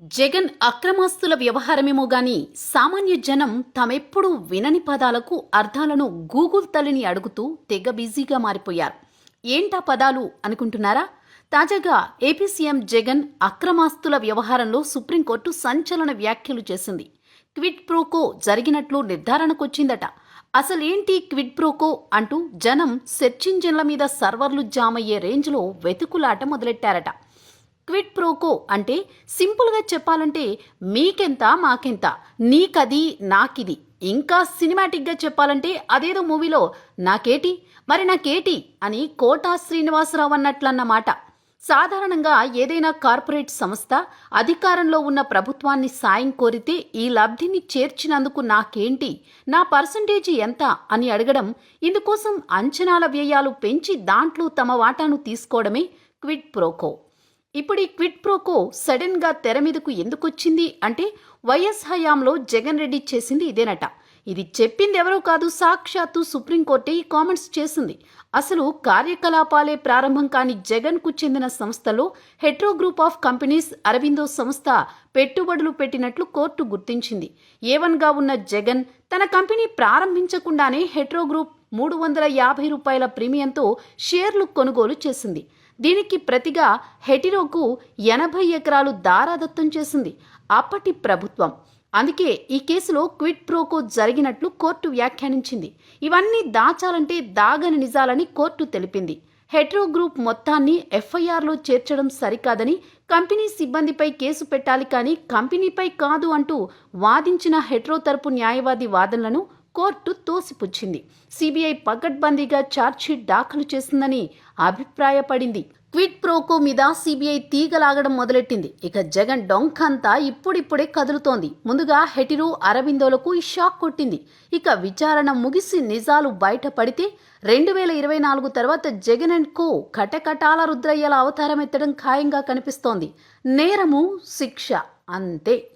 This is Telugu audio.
జగన్ అక్రమాస్తుల వ్యవహారమేమో గాని సామాన్య జనం తామెప్పుడూ వినని పదాలకు అర్థాలను గూగుల్ తల్లిని అడుగుతూ తెగ బిజీగా మారిపోయారు. ఏంటా పదాలు అనుకుంటున్నారా? తాజాగా ఏపీ సీఎం జగన్ అక్రమాస్తుల వ్యవహారంలో సుప్రీంకోర్టు సంచలన వ్యాఖ్యలు చేసింది. క్విడ్ ప్రోకో జరిగినట్లు నిర్ధారణకొచ్చిందట. అసలేంటి క్విడ్ ప్రోకో అంటూ జనం సెర్చ్ ఇంజిన్ల మీద సర్వర్లు జామ్ అయ్యే రేంజ్లో వెతుకులాట మొదలెట్టారట. క్విడ్ ప్రోకో అంటే సింపుల్గా చెప్పాలంటే మీకెంత మాకెంత నీకది నాకిది. ఇంకా సినిమాటిక్గా చెప్పాలంటే అదేదో మూవీలో నాకేటి మరి నాకేటి అని కోటా శ్రీనివాసరావు అన్నట్లన్నమాట. సాధారణంగా ఏదైనా కార్పొరేట్ సంస్థ అధికారంలో ఉన్న ప్రభుత్వాన్ని సాయం కోరితే ఈ లబ్ధిని చేర్చినందుకు నాకేంటి నా పర్సంటేజీ ఎంత అని అడగడం ఇందుకోసం అంచనాల వ్యయాలు పెంచి దాంట్లో తమ వాటాను తీసుకోవడమే క్విడ్ ప్రోకో. ఇప్పుడు ఈ క్విడ్ ప్రోకో సడన్గా తెర మీదకు ఎందుకొచ్చింది? అంటే వైఎస్ హయాంలో జగన్ రెడ్డి చేసింది ఇదేనట. ఇది చెప్పింది ఎవరో కాదు సాక్షాత్తు సుప్రీంకోర్టే ఈ కామెంట్స్ చేసింది. అసలు కార్యకలాపాలే ప్రారంభం కాని జగన్కు చెందిన సంస్థలో Hetero group of companies Aurobindo సంస్థ పెట్టుబడులు పెట్టినట్లు కోర్టు గుర్తించింది. ఏవన్గా ఉన్న జగన్ తన కంపెనీ ప్రారంభించకుండానే హెట్రో గ్రూప్ మూడు వందల యాభై రూపాయల ప్రీమియంతో షేర్లు కొనుగోలు చేసింది. దీనికి ప్రతిగా హెటిరోకు ఎనభై ఎకరాలు దారాదత్తం చేసింది. అప్పటి ప్రభుత్వం. అందుకే ఈ కేసులో క్విట్ ప్రోకో జరిగినట్లు కోర్టు వ్యాఖ్యానించింది. ఇవన్నీ దాచాలంటే దాగని నిజాలని కోర్టు తెలిపింది. హెట్రో గ్రూప్ మొత్తాన్ని ఎఫ్ఐఆర్లో చేర్చడం సరికాదని కంపెనీ సిబ్బందిపై కేసు పెట్టాలి కానీ కంపెనీపై కాదు అంటూ వాదించిన హెట్రో తరపు న్యాయవాది వాదనలను కోర్టు తోసిపుచ్చింది. సిబిఐ పకడ్బందీగా ఛార్జ్షీట్ దాఖలు చేసిందని అభిప్రాయపడింది. క్విట్ ప్రోకో మీద సిబిఐ తీగలాగడం మొదలెట్టింది. ఇక జగన్ డొంకంతా ఇప్పుడిప్పుడే కదులుతోంది. ముందుగా హెటిరు అరవిందోలకు ఈ షాక్ కొట్టింది. ఇక విచారణ ముగిసి నిజాలు బయటపడితే రెండు వేల ఇరవై నాలుగు తర్వాత జగన్ అండ్ కో కటకటాల రుద్రయ్యల అవతారం ఎత్తడం ఖాయంగా కనిపిస్తోంది. నేరము శిక్ష అంతే.